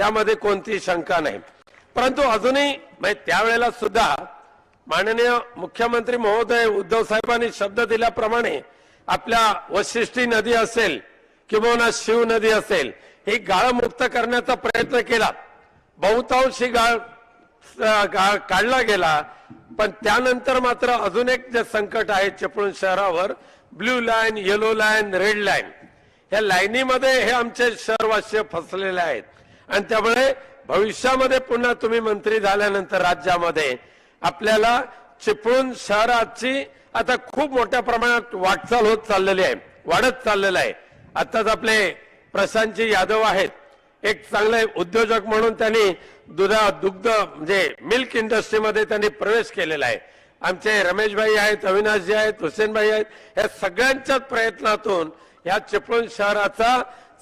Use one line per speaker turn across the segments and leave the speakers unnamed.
त्यामध्ये कोणतीही शंका नाही. परंतु अजूनही म्हणजे त्यावेळेला सुद्धा माननीय मुख्यमंत्री महोदय उद्धव साहेबांनी शब्द दिल्याप्रमाणे आपल्या वशिष्ठी नदी असेल किंवा शिव नदी असेल ही गाळमुक्त करण्याचा प्रयत्न केला. बहुतांश ही गाळ काढला गेला पण त्यानंतर मात्र अजून एक जे संकट आहे चिपळूण शहरावर blue line yellow line red line. या लाईनीमध्ये हे आमचे शहरवासी फसलेले आहेत. आणि त्यामुळे भविष्यामध्ये पुन्हा तुम्ही मंत्री झाल्यानंतर राज्यामध्ये आपल्याला चिपळूण शहराची आता खूप मोठ्या प्रमाणात वाटचाल होत चाललेली आहे वाढत चाललेलं आहे. आताच आपले प्रशांतजी यादव आहेत. एक चांगले उद्योजक म्हणून त्यांनी दुधा दुग्ध म्हणजे मिल्क इंडस्ट्रीमध्ये त्यांनी प्रवेश केलेला आहे. आमचे रमेशभाई आहेत अविनाशजी आहेत हुसेनभाई आहेत या सगळ्यांच्याच प्रयत्नातून या चिपळूण शहराचा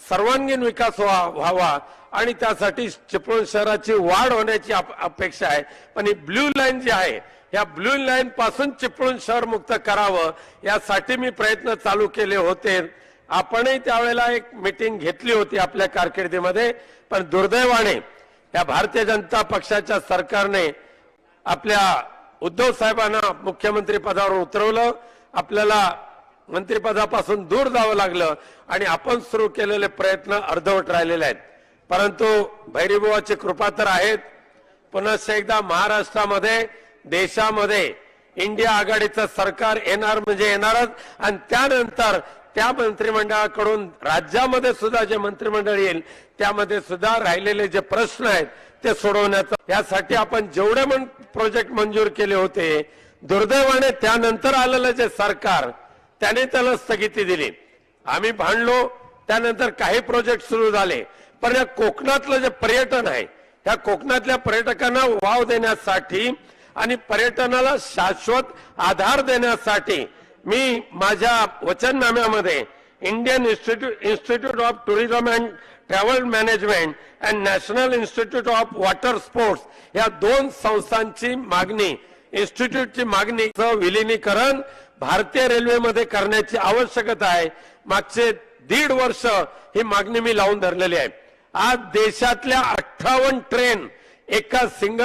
सर्वांगीण विकास व्हा- व्हावा आणि त्यासाठी चिपळूण शहराची वाढ होण्याची अपेक्षा आहे. पण ही ब्ल्यू लाईन जी आहे या ब्ल्यू लाईन पासून चिपळूण शहर मुक्त करावं यासाठी मी प्रयत्न चालू केले होते. आपणही त्यावेळेला एक मिटिंग घेतली होती आपल्या कारकिर्दीमध्ये पण दुर्दैवाने या भारतीय जनता पक्षाच्या सरकारने आपल्या उद्धव साहेबांना मुख्यमंत्री पदावर उतरवलं. आपल्याला मंत्रिपदापासून दूर जावं लागलं आणि आपण सुरू केलेले प्रयत्न अर्धवट राहिलेले आहेत. परंतु भैरीबुवाची कृपा तर आहेत. पुन्हा एकदा महाराष्ट्रामध्ये देशामध्ये इंडिया आघाडीचं सरकार येणार म्हणजे येणारच. आणि त्यानंतर त्या मंत्रिमंडळाकडून राज्यामध्ये सुद्धा जे मंत्रिमंडळ येईल त्यामध्ये सुद्धा राहिलेले जे प्रश्न आहेत ते सोडवण्याचा. यासाठी आपण जेवढे पण प्रोजेक्ट मंजूर केले होते दुर्दैवाने त्यानंतर आलेलं जे सरकार त्याने त्याला स्थगिती दिली. आम्ही भांडलो त्यानंतर काही प्रोजेक्ट सुरू झाले. पण या कोकणातलं जे पर्यटन आहे त्या कोकणातल्या पर्यटकांना वाव देण्यासाठी आणि पर्यटनाला शाश्वत आधार देण्यासाठी मी माझ्या वचननाम्यामध्ये Indian Institute Institute of Tourism and Travel Management and National Institute of Water Sports या दोन संस्थांची मागणी इन्स्टिट्यूटची मागणी विलिनीकरण भारतीय रेल्वेमध्ये करण्याची आवश्यकता आहे. मागचे दीड वर्ष ही मागणी मी लावून धरलेली आहे. आज देशातल्या अठ्ठावन्न ट्रेन एका सिंगल